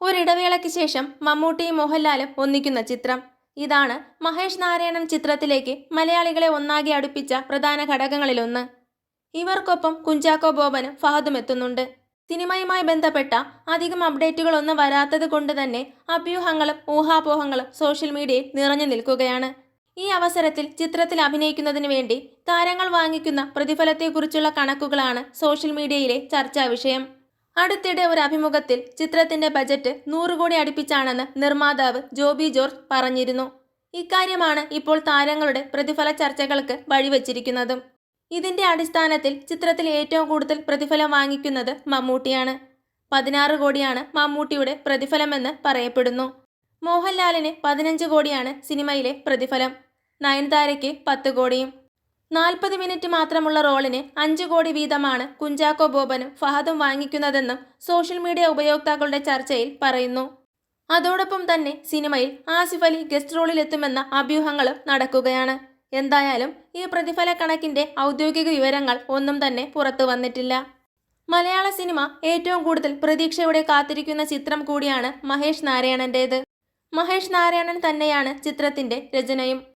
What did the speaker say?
ഒരിടവേളയ്ക്ക് ശേഷം മമ്മൂട്ടിയും മോഹൻലാലും ഒന്നിക്കുന്ന ചിത്രം. ഇതാണ് മഹേഷ് നാരായണൻ ചിത്രത്തിലേക്ക് മലയാളികളെ ഒന്നാകെ അടുപ്പിച്ച പ്രധാന ഘടകങ്ങളിലൊന്ന്. ഇവർക്കൊപ്പം കുഞ്ചാക്കോ ബോബനും ഫഹദും എത്തുന്നുണ്ട്. സിനിമയുമായി ബന്ധപ്പെട്ട അധികം അപ്ഡേറ്റുകളൊന്നും വരാത്തത് കൊണ്ട് തന്നെ അഭ്യൂഹങ്ങളും ഊഹാപോഹങ്ങളും സോഷ്യൽ മീഡിയയിൽ നിറഞ്ഞു നിൽക്കുകയാണ്. ഈ അവസരത്തിൽ ചിത്രത്തിൽ അഭിനയിക്കുന്നതിന് വേണ്ടി താരങ്ങൾ വാങ്ങിക്കുന്ന പ്രതിഫലത്തെക്കുറിച്ചുള്ള കണക്കുകളാണ് സോഷ്യൽ മീഡിയയിലെ ചർച്ചാ വിഷയം. അടുത്തിടെ ഒരു അഭിമുഖത്തിൽ ചിത്രത്തിന്റെ ബജറ്റ് നൂറ് കോടി അടുപ്പിച്ചാണെന്ന് നിർമ്മാതാവ് ജോബി ജോർജ് പറഞ്ഞിരുന്നു. ഇക്കാര്യമാണ് ഇപ്പോൾ താരങ്ങളുടെ പ്രതിഫല ചർച്ചകൾക്ക് വഴിവെച്ചിരിക്കുന്നതും. ഇതിന്റെ അടിസ്ഥാനത്തിൽ ചിത്രത്തിൽ ഏറ്റവും കൂടുതൽ പ്രതിഫലം വാങ്ങിക്കുന്നത് മമ്മൂട്ടിയാണ്. പതിനാറ് കോടിയാണ് മമ്മൂട്ടിയുടെ പ്രതിഫലമെന്ന് പറയപ്പെടുന്നു. മോഹൻലാലിന് പതിനഞ്ച് കോടിയാണ് സിനിമയിലെ പ്രതിഫലം. നയൻതാരയ്ക്ക് പത്ത് കോടിയും നാൽപ്പത് മിനിറ്റ് മാത്രമുള്ള റോളിന് അഞ്ച് കോടി വീതമാണ് കുഞ്ചാക്കോ ബോബനും ഫഹദും വാങ്ങിക്കുന്നതെന്നും സോഷ്യൽ മീഡിയ ഉപയോക്താക്കളുടെ ചർച്ചയിൽ പറയുന്നു. അതോടൊപ്പം തന്നെ സിനിമയിൽ ആസിഫ് അലി ഗസ്റ്റ് റോളിലെത്തുമെന്ന അഭ്യൂഹങ്ങളും നടക്കുകയാണ്. എന്തായാലും ഈ പ്രതിഫല കണക്കിന്റെ ഔദ്യോഗിക വിവരങ്ങൾ ഒന്നും തന്നെ പുറത്തു വന്നിട്ടില്ല. മലയാള സിനിമ ഏറ്റവും കൂടുതൽ പ്രതീക്ഷയോടെ കാത്തിരിക്കുന്ന ചിത്രം കൂടിയാണ് മഹേഷ് നാരായണന്റേത്. മഹേഷ് നാരായണൻ തന്നെയാണ് ചിത്രത്തിന്റെ രചനയും.